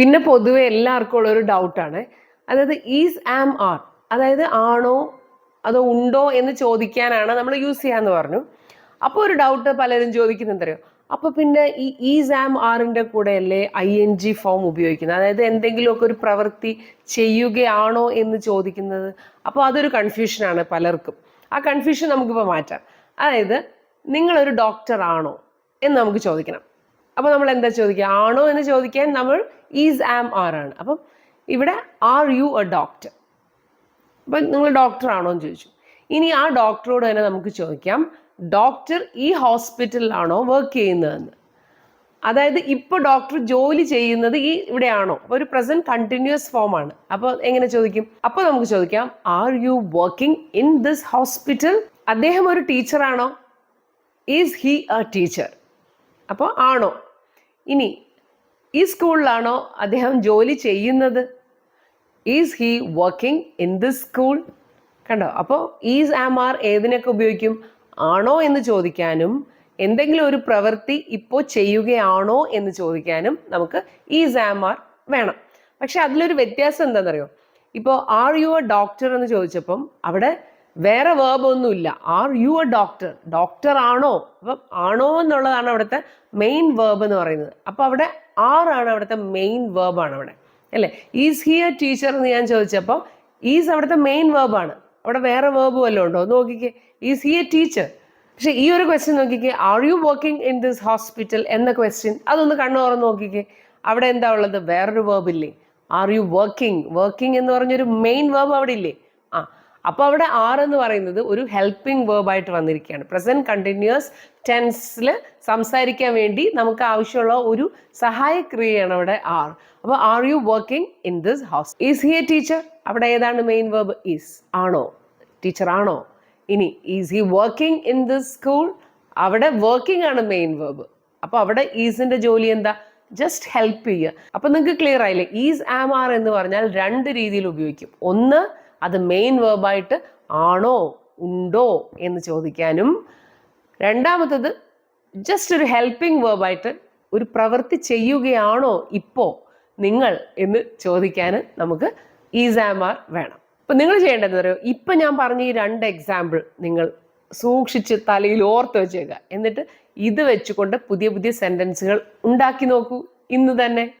പിന്നെ പൊതുവെ എല്ലാവർക്കും ഒരു ഡൗട്ടാണ് അതായത് ഈസ് ആം ആർ അതായത് ആണോ അതോ ഉണ്ടോ എന്ന് ചോദിക്കാനാണ് നമ്മൾ യൂസ് ചെയ്യാന്ന് പറഞ്ഞു. അപ്പോൾ ഒരു ഡൗട്ട് പലരും ചോദിക്കുന്നുണ്ട് അറിയോ? അപ്പൊ പിന്നെ ഈ ഈസ് ആം ആറിന്റെ കൂടെ അല്ലേ ഐ എൻ ജി ഫോം ഉപയോഗിക്കുന്നത്? അതായത് എന്തെങ്കിലുമൊക്കെ ഒരു പ്രവൃത്തി ചെയ്യുകയാണോ എന്ന് ചോദിക്കുന്നത്. അപ്പോൾ അതൊരു കൺഫ്യൂഷനാണ് പലർക്കും. ആ കൺഫ്യൂഷൻ നമുക്കിപ്പോൾ മാറ്റാം. അതായത് നിങ്ങളൊരു ഡോക്ടർ ആണോ എന്ന് നമുക്ക് ചോദിക്കണം. അപ്പോൾ നമ്മൾ എന്താ ചോദിക്കുക? ആണോ എന്ന് ചോദിക്കാൻ നമ്മൾ ഈസ് ആം ആർ ആണ്. അപ്പം ഇവിടെ ആർ യു എ ഡോക്ടർ അപ്പം നിങ്ങൾ ഡോക്ടർ ആണോ എന്ന് ചോദിച്ചു. ഇനി ആ ഡോക്ടറോട് തന്നെ നമുക്ക് ചോദിക്കാം. ഡോക്ടർ ഈ ഹോസ്പിറ്റലിലാണോ വർക്ക് ചെയ്യുന്നതെന്ന്. അതായത് ഇപ്പോൾ ഡോക്ടർ ജോലി ചെയ്യുന്നത് ഈ ഇവിടെയാണോ? ഒരു പ്രസന്റ് കണ്ടിന്യൂസ് ഫോം ആണ്. അപ്പോൾ എങ്ങനെ ചോദിക്കും? അപ്പോൾ നമുക്ക് ചോദിക്കാം. Are you working in this hospital അദ്ദേഹം ഒരു ടീച്ചറാണോ ഈസ് ഹി എ ടീച്ചർ അപ്പോൾ ആണോ? ഇനി ഈ സ്കൂളിലാണോ അദ്ദേഹം ജോലി ചെയ്യുന്നത്? Is he working in this school കണ്ടോ? അപ്പോൾ ഈസ് ആം ആർ ഏതിനൊക്കെ ഉപയോഗിക്കും? ആണോ എന്ന് ചോദിക്കാനും എന്തെങ്കിലും ഒരു പ്രവൃത്തി ഇപ്പോൾ ചെയ്യുകയാണോ എന്ന് ചോദിക്കാനും നമുക്ക് ഈസ് ആം ആർ വേണം. പക്ഷെ അതിലൊരു വ്യത്യാസം എന്താണെന്നറിയോ? ഇപ്പോൾ ആർ യു എ ഡോക്ടർ എന്ന് ചോദിച്ചപ്പം അവിടെ വേറെ വേർബ് ഒന്നുമില്ല. Are you a doctor doctor ആണോ? അപ്പം ആണോ എന്നുള്ളതാണ് അവിടുത്തെ മെയിൻ വേർബ് എന്ന് പറയുന്നത്. അപ്പോൾ അവിടെ ആണ് അവിടുത്തെ മെയിൻ വേർബാണ് അവിടെ. അല്ലേ? ഈസ് ഹി എ ടീച്ചർ എന്ന് ഞാൻ ചോദിച്ചപ്പോൾ ഈസ് അവിടുത്തെ മെയിൻ വേർബാണ് അവിടെ വേറെ വേർബ് വല്ലതും ഉണ്ടോ? നോക്കിക്കേ. ഈസ് ഹി എ ടീച്ചർ പക്ഷെ ഈ ഒരു ക്വസ്റ്റ്യൻ നോക്കിക്കേ. Are you working in this hospital എന്ന ക്വസ്റ്റ്യൻ അതൊന്ന് കണ്ണു നോക്കിക്കേ. അവിടെ എന്താ ഉള്ളത്? വേറൊരു വേർബ് ഇല്ലേ? ആർ യു വർക്കിംഗ് വർക്കിംഗ് എന്ന് പറഞ്ഞൊരു മെയിൻ വേർബ് അവിടെ ഇല്ലേ? ആ അപ്പോൾ അവിടെ ആർ എന്ന് പറയുന്നത് ഒരു ഹെൽപ്പിംഗ് വേർബായിട്ട് വന്നിരിക്കുകയാണ്. പ്രസന്റ് കണ്ടിന്യൂസ് ടെൻസിൽ സംസാരിക്കാൻ വേണ്ടി നമുക്ക് ആവശ്യമുള്ള ഒരു സഹായക്രിയയാണ് അവിടെ ആർ അപ്പോൾ are you working in this house is he a teacher അവിടെ ഏതാണ് മെയിൻ വേർബ് ഈസ് ആണോ? ടീച്ചർ ആണോ? ഇനി is he working in this school അവിടെ വർക്കിംഗ് ആണ് മെയിൻ വേർബ് അപ്പോൾ അവിടെ ഈസിന്റെ ജോലി എന്താ? ജസ്റ്റ് ഹെൽപ്പ് ചെയ്യുക. അപ്പൊ നിങ്ങൾക്ക് ക്ലിയർ ആയില്ലേ? ഈസ് ആം ആർ എന്ന് പറഞ്ഞാൽ രണ്ട് രീതിയിൽ ഉപയോഗിക്കും. ഒന്ന് അത് മെയിൻ വേർബായിട്ട് ആണോ ഉണ്ടോ എന്ന് ചോദിക്കാനും രണ്ടാമത്തത് ജസ്റ്റ് ഒരു ഹെൽപ്പിംഗ് വേർബായിട്ട് ഒരു പ്രവൃത്തി ചെയ്യുകയാണോ ഇപ്പോൾ നിങ്ങൾ എന്ന് ചോദിക്കാൻ നമുക്ക് ഈസ് ആം ആർ വേണം. അപ്പം നിങ്ങൾ ചെയ്യേണ്ടത് പറയുമോ ഇപ്പം ഞാൻ പറഞ്ഞ ഈ രണ്ട് എക്സാമ്പിൾ നിങ്ങൾ സൂക്ഷിച്ച് തലയിൽ ഓർത്ത് വെച്ചേക്കുക എന്നിട്ട് ഇത് വെച്ചുകൊണ്ട് പുതിയ പുതിയ സെന്റൻസുകൾ ഉണ്ടാക്കി നോക്കൂ. ഇന്ന് തന്നെ.